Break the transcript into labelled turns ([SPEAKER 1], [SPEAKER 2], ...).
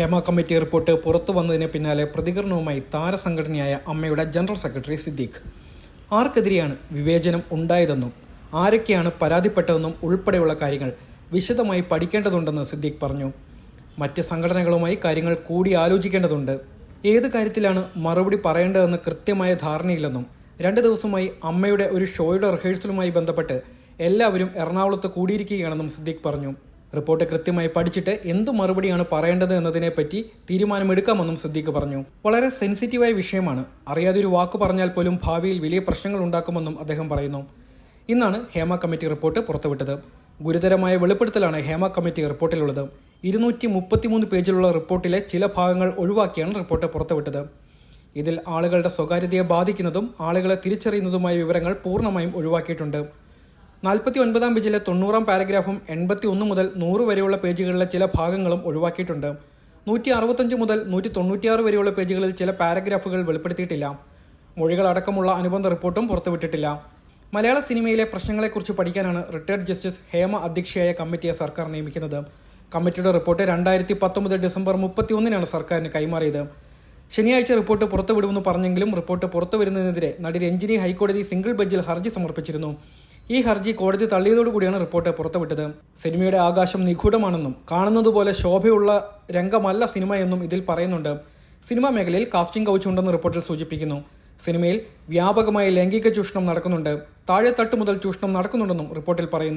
[SPEAKER 1] Hema committee report പുറത്തു വന്നതിന് പിന്നാലെ പ്രതികരണവുമായി താരസംഘടനയായ അമ്മയുടെ ജനറൽ സെക്രട്ടറി സിദ്ദീഖ്. ആർക്കെതിരെയാണ് വിവേചനം ഉണ്ടായതെന്നും ആരൊക്കെയാണ് പരാതിപ്പെട്ടതെന്നും ഉൾപ്പെടെയുള്ള കാര്യങ്ങൾ വിശദമായി പഠിക്കേണ്ടതുണ്ടെന്ന് സിദ്ദീഖ് പറഞ്ഞു. മറ്റ് സംഘടനകളുമായി കാര്യങ്ങൾ കൂടി ആലോചിക്കേണ്ടതുണ്ട്. ഏത് കാര്യത്തിലാണ് മറുപടി പറയേണ്ടതെന്ന് കൃത്യമായ ധാരണയില്ലെന്നും രണ്ട് ദിവസമായി അമ്മയുടെ ഒരു ഷോയുടെ റിഹേഴ്സലുമായി ബന്ധപ്പെട്ട് എല്ലാവരും എറണാകുളത്ത് കൂടിയിരിക്കുകയാണെന്നും സിദ്ദീഖ് പറഞ്ഞു. റിപ്പോർട്ട് കൃത്യമായി പഠിച്ചിട്ട് എന്തു മറുപടിയാണ് പറയേണ്ടത് എന്നതിനെപ്പറ്റി തീരുമാനമെടുക്കാമെന്നും സിദ്ദീഖ് പറഞ്ഞു. വളരെ സെൻസിറ്റീവായ വിഷയമാണ്. അറിയാതെ ഒരു വാക്ക് പറഞ്ഞാൽ പോലും ഭാവിയിൽ വലിയ പ്രശ്നങ്ങൾ ഉണ്ടാക്കുമെന്നും അദ്ദേഹം പറയുന്നു. ഇന്നാണ് ഹേമ കമ്മിറ്റി റിപ്പോർട്ട് പുറത്തുവിട്ടത്. ഗുരുതരമായ വെളിപ്പെടുത്തലാണ് ഹേമ കമ്മിറ്റി റിപ്പോർട്ടിലുള്ളത്. ഇരുന്നൂറ്റി മുപ്പത്തിമൂന്ന് പേജിലുള്ള റിപ്പോർട്ടിലെ ചില ഭാഗങ്ങൾ ഒഴിവാക്കിയാണ് റിപ്പോർട്ട് പുറത്തുവിട്ടത്. ഇതിൽ ആളുകളുടെ സ്വകാര്യതയെ ബാധിക്കുന്നതും ആളുകളെ തിരിച്ചറിയുന്നതുമായ വിവരങ്ങൾ പൂർണമായും ഒഴിവാക്കിയിട്ടുണ്ട്. നാൽപ്പത്തി ഒൻപതാം പേജിലെ തൊണ്ണൂറാം പാരഗ്രാഫും എൺപത്തി ഒന്ന് മുതൽ നൂറ് വരെയുള്ള പേജുകളിലെ ചില ഭാഗങ്ങളും ഒഴിവാക്കിയിട്ടുണ്ട്. നൂറ്റി അറുപത്തഞ്ച് മുതൽ നൂറ്റി തൊണ്ണൂറ്റിയാറ് വരെയുള്ള പേജുകളിൽ ചില പാരഗ്രാഫുകൾ വെളിപ്പെടുത്തിയിട്ടില്ല. മൊഴികളടക്കമുള്ള അനുബന്ധ റിപ്പോർട്ടും പുറത്തുവിട്ടിട്ടില്ല. മലയാള സിനിമയിലെ പ്രശ്നങ്ങളെക്കുറിച്ച് പഠിക്കാനാണ് റിട്ടയർഡ് ജസ്റ്റിസ് ഹേമ അധ്യക്ഷയായ കമ്മിറ്റിയെ സർക്കാർ നിയമിക്കുന്നത്. കമ്മിറ്റിയുടെ റിപ്പോർട്ട് രണ്ടായിരത്തി പത്തൊമ്പത് ഡിസംബർ മുപ്പത്തി ഒന്നിനാണ് സർക്കാരിന് കൈമാറിയത്. ശനിയാഴ്ച റിപ്പോർട്ട് പുറത്തുവിടുമെന്ന് പറഞ്ഞെങ്കിലും റിപ്പോർട്ട് പുറത്തുവരുന്നതിനെതിരെ നടി രഞ്ജിനി ഹൈക്കോടതി സിംഗിൾ ബെഞ്ചിൽ ഹർജി സമർപ്പിച്ചിരുന്നു. ഈ ഹർജി കോടതി തള്ളിയതോടുകൂടിയാണ് റിപ്പോർട്ട് പുറത്തുവിട്ടത്. സിനിമയുടെ ആകാശം നിഗൂഢമാണെന്നും കാണുന്നതുപോലെ ശോഭയുള്ള രംഗമല്ല സിനിമ എന്നും ഇതിൽ പറയുന്നുണ്ട്. സിനിമാ മേഖലയിൽ കാസ്റ്റിംഗ് കൗച്ച് ഉണ്ടെന്ന് റിപ്പോർട്ടിൽ സൂചിപ്പിക്കുന്നു. സിനിമയിൽ വ്യാപകമായി ലൈംഗിക ചൂഷണം നടക്കുന്നുണ്ട്. താഴെത്തട്ട് മുതൽ ചൂഷണം നടക്കുന്നുണ്ടെന്നും റിപ്പോർട്ടിൽ പറയുന്നു.